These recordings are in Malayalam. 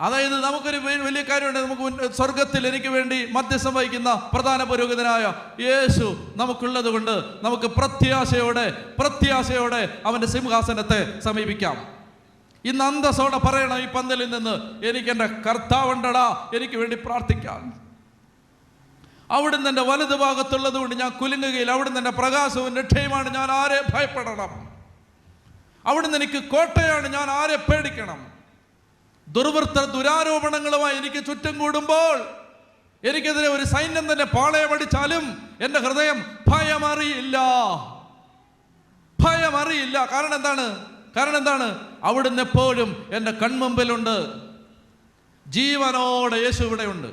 അതായത് നമുക്കൊരു വലിയ കാര്യമുണ്ട്. നമുക്ക് സ്വർഗത്തിൽ എനിക്ക് വേണ്ടി മധ്യസ്ഥം വഹിക്കുന്ന പ്രധാന പുരോഹിതനായ യേശു നമുക്കുള്ളത് കൊണ്ട് നമുക്ക് പ്രത്യാശയോടെ പ്രത്യാശയോടെ അവന്റെ സിംഹാസനത്തെ സമീപിക്കാം. ഇന്ന് അന്തസ്സോടെ പറയണം ഈ പന്തലിൽ നിന്ന് എനിക്ക് എന്റെ കർത്താവുണ്ടടാ എനിക്ക് വേണ്ടി പ്രാർത്ഥിക്കാം. അവിടുന്ന് എന്റെ വലതുഭാഗത്തുള്ളത് കൊണ്ട് ഞാൻ കുലുങ്ങുകയിൽ അവിടുന്ന് എന്റെ പ്രകാശവും രക്ഷയുമാണ്. ഞാൻ ആരെ ഭയപ്പെടണം? അവിടുന്ന് എനിക്ക് കോട്ടയാണ്. ഞാൻ ആരെ പേടിക്കണം? ദുർവൃത്ത ദുരാരോപണങ്ങളുമായി എനിക്ക് ചുറ്റും കൂടുമ്പോൾ എനിക്കെതിരെ ഒരു സൈന്യം തന്നെ പാളയമടിച്ചാലും എന്റെ ഹൃദയം ഭയമറിയില്ല. ഭയമറിയില്ല. കാരണം എന്താണ്? കാരണം എന്താണ്? അവിടുന്ന് എപ്പോഴും എന്റെ കൺമുമ്പിലുണ്ട്. ജീവനോടെ യേശു ഇവിടെയുണ്ട്.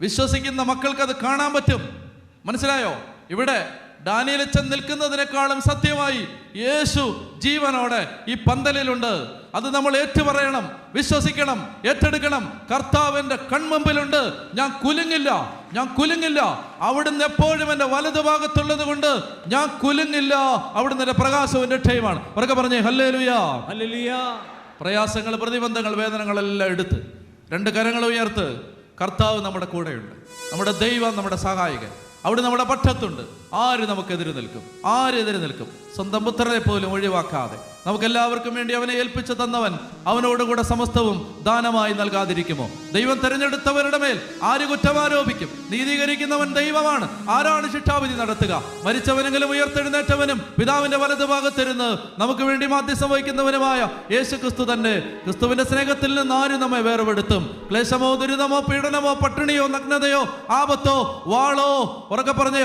വിശ്വസിക്കുന്ന മക്കൾക്ക് അത് കാണാൻ പറ്റും. മനസ്സിലായോ? ഇവിടെ ഡാനിയലച്ചൻ നിൽക്കുന്നതിനേക്കാളും സത്യമായി യേശു ജീവനോടെ ഈ പന്തലിലുണ്ട്. അത് നമ്മൾ ഏറ്റുപറയണം വിശ്വസിക്കണം ഏറ്റെടുക്കണം. കർത്താവിന്റെ കൺമുമ്പിലുണ്ട്. ഞാൻ കുലുങ്ങില്ല ഞാൻ കുലുങ്ങില്ല. അവിടുന്ന് എപ്പോഴും എന്റെ വലതുഭാഗത്തുള്ളത് കൊണ്ട് ഞാൻ കുലുങ്ങില്ല. അവിടുന്ന് എന്റെ പ്രകാശവും രക്ഷയുമാണ്. ഉറക്കെ പറഞ്ഞേ ഹല്ലേ ലുയാ ഹല്ലേലൂയ. പ്രയാസങ്ങൾ പ്രതിബന്ധങ്ങൾ വേദനകളെല്ലാം എടുത്ത് രണ്ട് കരങ്ങൾ ഉയർത്ത് കർത്താവ് നമ്മുടെ കൂടെയുണ്ട്. നമ്മുടെ ദൈവം നമ്മുടെ സഹായകൻ. അവിടെ നമ്മുടെ പക്ഷത്തുണ്ട്. ആര് നമുക്കെതിരെ നിൽക്കും? ആര് എതിരെ നിൽക്കും? സ്വന്തം പുത്രനെ പോലും ഒഴിവാക്കാതെ. നമുക്കെല്ലാവർക്കും വേണ്ടി അവനെ ഏൽപ്പിച്ചു തന്നവൻ അവനോടുകൂടെ സമസ്തവും ദാനമായി നൽകാതിരിക്കുമോ? ദൈവം തെരഞ്ഞെടുത്തവരുടെ മേൽ ആര് കുറ്റമാരോപിക്കും നീതീകരിക്കുന്നവൻ ദൈവമാണ്. ആരാണ് ശിക്ഷാവിധി നടത്തുക? മരിച്ചവനെങ്കിലും ഉയർത്തെഴുന്നേറ്റവനും പിതാവിന്റെ വലതുഭാഗത്തിരുന്ന് നമുക്ക് വേണ്ടി മാധ്യസ്ഥം വഹിക്കുന്നവനുമായ യേശു ക്രിസ്തു തന്നെ ക്രിസ്തുവിന്റെ സ്നേഹത്തിൽ നിന്ന് ആരും നമ്മെ വേർപെടുത്തും? ക്ലേശമോ ദുരിതമോ പീഡനമോ പട്ടിണിയോ നഗ്നതയോ ആപത്തോ വാളോ? ഉറക്കെ പറഞ്ഞേ